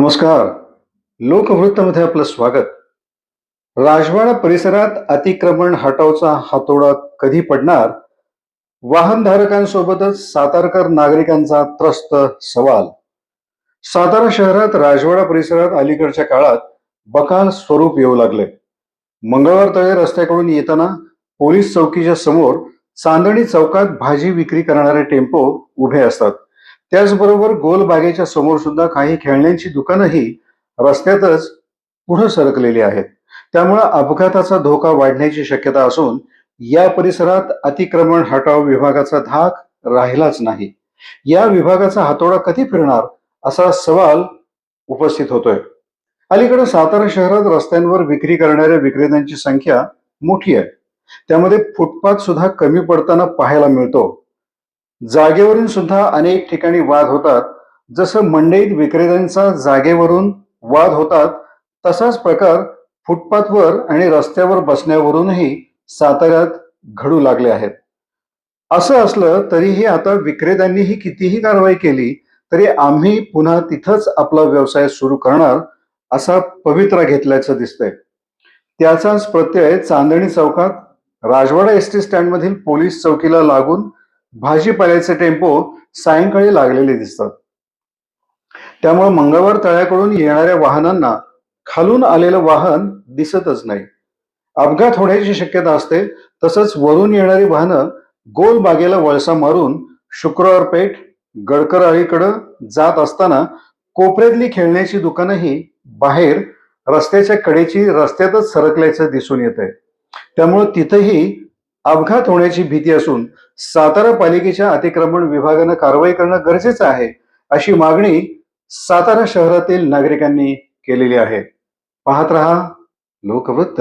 नमस्कार. लोकवृत्तमध्ये आपलं स्वागत. राजवाडा परिसरात अतिक्रमण हटावचा हातोडा कधी पडणार? वाहनधारकांसोबतच सातारकर नागरिकांचा त्रस्त सवाल. सातारा शहरात राजवाडा परिसरात अलीकडच्या काळात बकाल स्वरूप येऊ लागले. मंगळवार तळे रस्त्याकडून येताना पोलीस चौकीच्या समोर चांदणी चौकात भाजी विक्री करणारे टेम्पो उभे असतात. त्याचबरोबर गोलबागेच्या समोर सुद्धा काही खेळण्यांची दुकानंही रस्त्यातच पुढे सरकलेली आहेत. त्यामुळे अपघाताचा धोका वाढण्याची शक्यता असून या परिसरात अतिक्रमण हटाव विभागाचा धाक राहिलाच नाही. या विभागाचा हातोडा कधी फिरणार असा सवाल उपस्थित होतोय. अलीकडे सातारा शहरात रस्त्यांवर विक्री करणाऱ्या विक्रेत्यांची संख्या मोठी आहे. त्यामध्ये फुटपाथ सुद्धा कमी पडताना पाहायला मिळतो. जागेवरून सुद्धा अनेक ठिकाणी वाद होतात. जसं मंडईत विक्रेत्यांचा जागेवरून वाद होतात तसाच प्रकार फुटपाथवर आणि रस्त्यावर बसण्यावरूनही साताऱ्यात घडू लागले आहेत. असं असलं तरीही आता विक्रेत्यांनीही कितीही कारवाई केली तरी आम्ही पुन्हा तिथंच आपला व्यवसाय सुरू करणार असा पवित्रा घेतल्याचं दिसतंय. त्याचाच प्रत्यय चांदणी चौकात राजवाडा एस टी स्टँडमधील पोलीस चौकीला लागून भाजीपाल्याचे टेम्पो सायंकाळी लागलेले दिसतात. त्यामुळे मंगळवार तळ्याकडून येणाऱ्या वाहनांना खालून आलेलं वाहन दिसतच नाही. अपघात होण्याची शक्यता असते तसंच वरून येणारी वाहनं गोल बागेला वळसा मारून शुक्रवार पेठ गडकर अळीकडं जात असताना कोपऱ्यातली खेळण्याची दुकानंही बाहेर रस्त्याच्या कडेची रस्त्यातच सरकल्याचं दिसून येत आहे त्यामुळे तिथंही अपघात होण्याची भीती असून सातारा पालिकेच्या अतिक्रमण विभागानं कारवाई करणं गरजेचं आहे अशी मागणी सातारा शहरातील नागरिकांनी केलेली आहे. पाहत रहा लोकवृत्त.